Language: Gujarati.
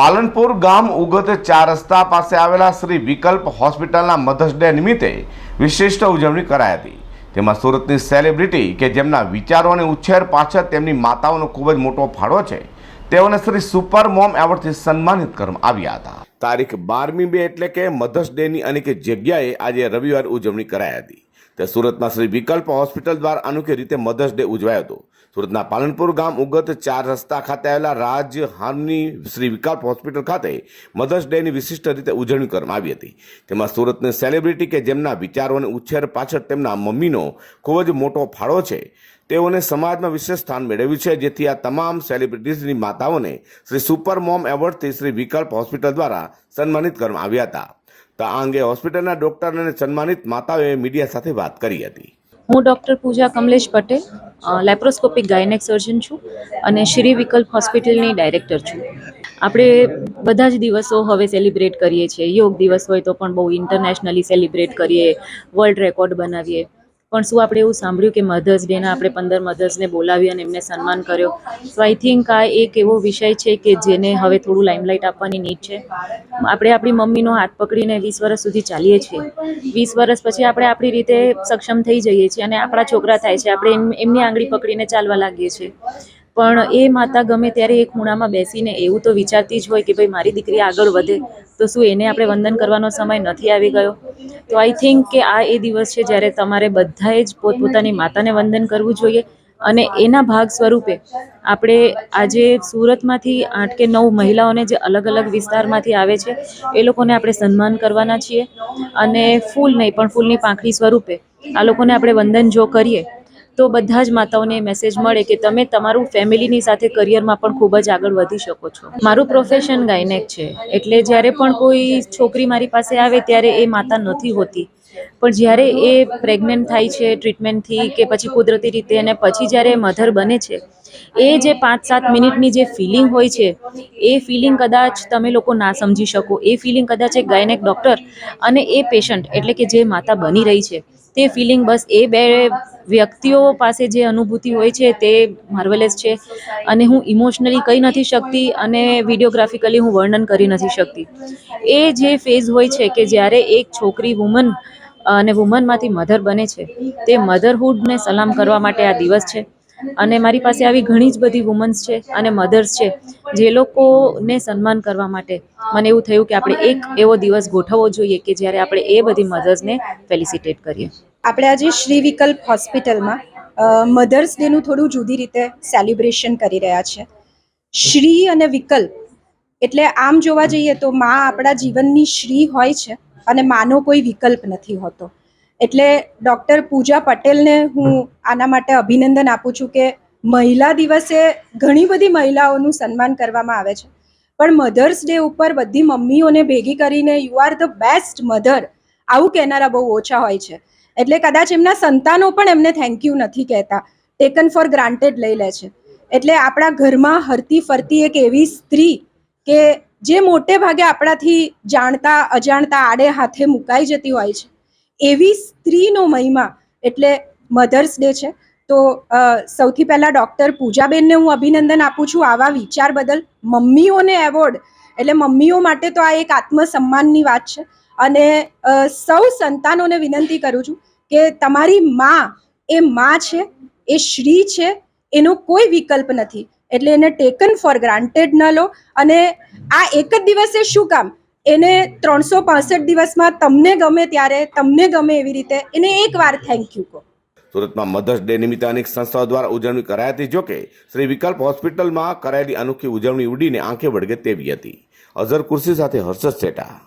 પાલનપુર ગામ ઉગત ચાર રસ્તા પાસે આવેલા શ્રી વિકલ્પ હોસ્પિટલના મધર્સ ડે નિમિત્તે વિશિષ્ટ ઉજવણી કરાઈ હતી. તેમાં સુરતની સેલિબ્રિટી કે જેમના વિચારો અને ઉછેર પાછળ તેમની માતાઓનો ખૂબ જ મોટો ફાળો છે, તેઓને શ્રી સુપર મોમ એવોર્ડથી સન્માનિત કરવામાં આવ્યા હતા. તારીખ બારમી બે એટલે કે મધર્સ ડેની અનેક જગ્યાએ આજે રવિવાર ઉજવણી કરાઈ હતી. તે સુરતમાં શ્રી વિકલ્પ હોસ્પિટલ દ્વારા અનોખી રીતે મધર્સ ડે ઉજવાયો હતો. સુરતના પાલનપુર ગામ ઉગત ચાર રસ્તા ખાતે આવેલા રાજહારની શ્રી વિકલ્પ હોસ્પિટલ ખાતે મધર્સ ડેની વિશિષ્ટ રીતે ઉજવણી કરવામાં આવી હતી. તેમાં સુરતની સેલિબ્રિટી કે જેમના વિચારો અને ઉછેર પાછળ તેમના મમ્મીનો ખૂબ જ મોટો ફાળો છે, તેઓને સમાજમાં વિશેષ સ્થાન મેળવ્યું છે, જેથી આ તમામ સેલિબ્રિટીઝની માતાઓને શ્રી સુપર મોમ એવોર્ડથી શ્રી વિકલ્પ હોસ્પિટલ દ્વારા સન્માનિત કરવામાં આવ્યા હતા. તો આ અંગે હોસ્પિટલના ડોક્ટર અને સન્માનિત માતાઓએ મીડિયા સાથે વાત કરી હતી. હું doctor Pooja Kamlesh Patel laparoscopic gynaec surgeon છું અને શ્રી વિકલ્પ હોસ્પિટલની ડાયરેક્ટર છું. આપણે બધા જ દિવસો હવે સેલિબ્રેટ કરીએ છીએ. યોગ દિવસ હોય તો પણ બહુ ઇન્ટરનેશનલી સેલિબ્રેટ કરીએ વર્લ્ડ રેકોર્ડ બનાવીએ. પણ શું આપણે એવું સાંભળ્યું કે મધર્સ ડેના આપણે પંદર મધર્સને બોલાવી અને એમને સન્માન કર્યો? સો આઈ થિંક આ એક એવો વિષય છે કે જેને હવે થોડું લાઇમલાઇટ આપવાની નીડ છે. આપણે આપણી મમ્મીનો હાથ પકડીને વીસ વર્ષ સુધી ચાલીએ છીએ. વીસ વર્ષ પછી આપણે આપણી રીતે સક્ષમ થઈ જઈએ છીએ અને આપણા છોકરા થાય છે. આપણે એમ, એમની આંગળી પકડીને ચાલવા લાગીએ છીએ. પણ એ માતા ગમે ત્યારે એક ખૂણામાં બેસીને એવું તો વિચારતી જ હોય કે ભાઈ મારી દીકરી આગળ વધે, તો શું એને આપણે વંદન કરવાનો સમય નથી આવી ગયો? તો આઈ થિંક કે આ એ દિવસ છે જ્યારે તમારે બધાએ જ પોતપોતાની માતાને વંદન કરવું જોઈએ અને એના ભાગ સ્વરૂપે આપણે આજે સુરતમાંથી આઠ કે નવ મહિલાઓને જે અલગ અલગ વિસ્તારમાંથી આવે છે, એ લોકોને આપણે સન્માન કરવાના છીએ અને ફૂલ નહીં પણ ફૂલની પાંખડી સ્વરૂપે આ લોકોને આપણે વંદન જો કરીએ તો બધા જ માતાઓને મેસેજ મળે કે તમે તમારું ફેમિલીની સાથે કરિયરમાં પણ ખૂબ જ આગળ વધી શકો છો. મારું પ્રોફેશન ગાયનેક છે. એટલે જ્યારે પણ કોઈ છોકરી મારી પાસે આવે ત્યારે એ માતા નથી હોતી. પણ જ્યારે એ પ્રેગ્નન્ટ થાય છે ટ્રીટમેન્ટથી કે પછી કુદરતી રીતે અને પછી જ્યારે મધર બને છે, એ જે પાંચ સાત મિનિટની જે ફિલિંગ હોય છે, એ ફિલિંગ કદાચ તમે લોકો ના સમજી શકો. એ ફિલિંગ કદાચ એક ગાયનેક ડૉક્ટર અને એ પેશન્ટ એટલે કે જે માતા બની રહી છે તે ફિલિંગ બસ એ બે વ્યક્તિઓ પાસે જે અનુભૂતિ હોય છે તે માર્વેલેસ છે. અને હું ઇમોશનલી કહી નથી શકતી અને વિડીયોગ્રાફિકલી હું વર્ણન કરી નથી શકતી. એ જે ફેઝ હોય છે કે જ્યારે એક છોકરી વુમન અને વુમનમાંથી મધર બને છે, તે મધરહુડને સલામ કરવા માટે આ દિવસ છે. અને મારી પાસે આવી ઘણી જ બધી વુમન્સ છે અને મધર્સ છે, જે લોકોને સન્માન કરવા માટે મને એવું થયું કે આપણે એક એવો દિવસ ગોઠવવો જોઈએ કે જ્યારે આપણે એ બધી મધર્સને ફેલિસિટેટ કરીએ. આપણે આજે શ્રી વિકલ્પ હોસ્પિટલમાં મધર્સ ડેનું થોડું જુદી રીતે સેલિબ્રેશન કરી રહ્યા છે. શ્રી અને વિકલ્પ, એટલે આમ જોવા જઈએ તો મા આપણા જીવનની શ્રી હોય છે અને માનો કોઈ વિકલ્પ નથી હોતો. એટલે ડૉક્ટર પૂજા પટેલને હું આના માટે અભિનંદન આપું છું કે મહિલા દિવસે ઘણી બધી મહિલાઓનું સન્માન કરવામાં આવે છે. પણ મધર્સ ડે ઉપર બધી મમ્મીઓને ભેગી કરીને you are the best mother આવું કહેનારા બહુ ઓછા હોય છે. એટલે કદાચ એમના સંતાનો પણ એમને થેન્ક યુ નથી કહેતા. ટેકન ફોર ગ્રાન્ટેડ લઈ લે છે. એટલે આપણા ઘરમાં હરતી ફરતી એક એવી સ્ત્રી કે જે મોટે ભાગે આપણાથી જાણતા અજાણતા આડે હાથે મુકાઈ જતી હોય છે. એવી સ્ત્રીનો મહિમા, એટલે મધર્સ ડે છે. તો સૌથી પહેલાં ડૉક્ટર પૂજાબેનને હું અભિનંદન આપું છું આવા વિચાર બદલ. મમ્મીઓને એવોર્ડ એટલે મમ્મીઓ માટે તો આ એક આત્મસન્માનની વાત છે. અને સૌ સંતાનોને વિનંતી કરું છું કે તમારી માં એ માં છે, એ શ્રી છે, એનો કોઈ વિકલ્પ નથી. એટલે એને ટેકન ફોર ગ્રાન્ટેડ ન લો. અને આ એક જ દિવસે શું કામ? એને ત્રણસો પાસઠ દિવસમાં તમને ગમે ત્યારે, તમને ગમે એવી રીતે, એને એકવાર થેન્ક યુ કહો. સુરતમાં મધર્સ ડે નિમિત્તે અનેક સંસ્થાઓ દ્વારા ઉજવણી કરાઈ હતી, જોકે શ્રી વિકલ્પ હોસ્પિટલમાં કરાયેલી અનોખી ઉજવણી ઉડીને આંખે વળગે તેવી હતી. અઝર કુર્સી સાથે હર્ષદ સેટા.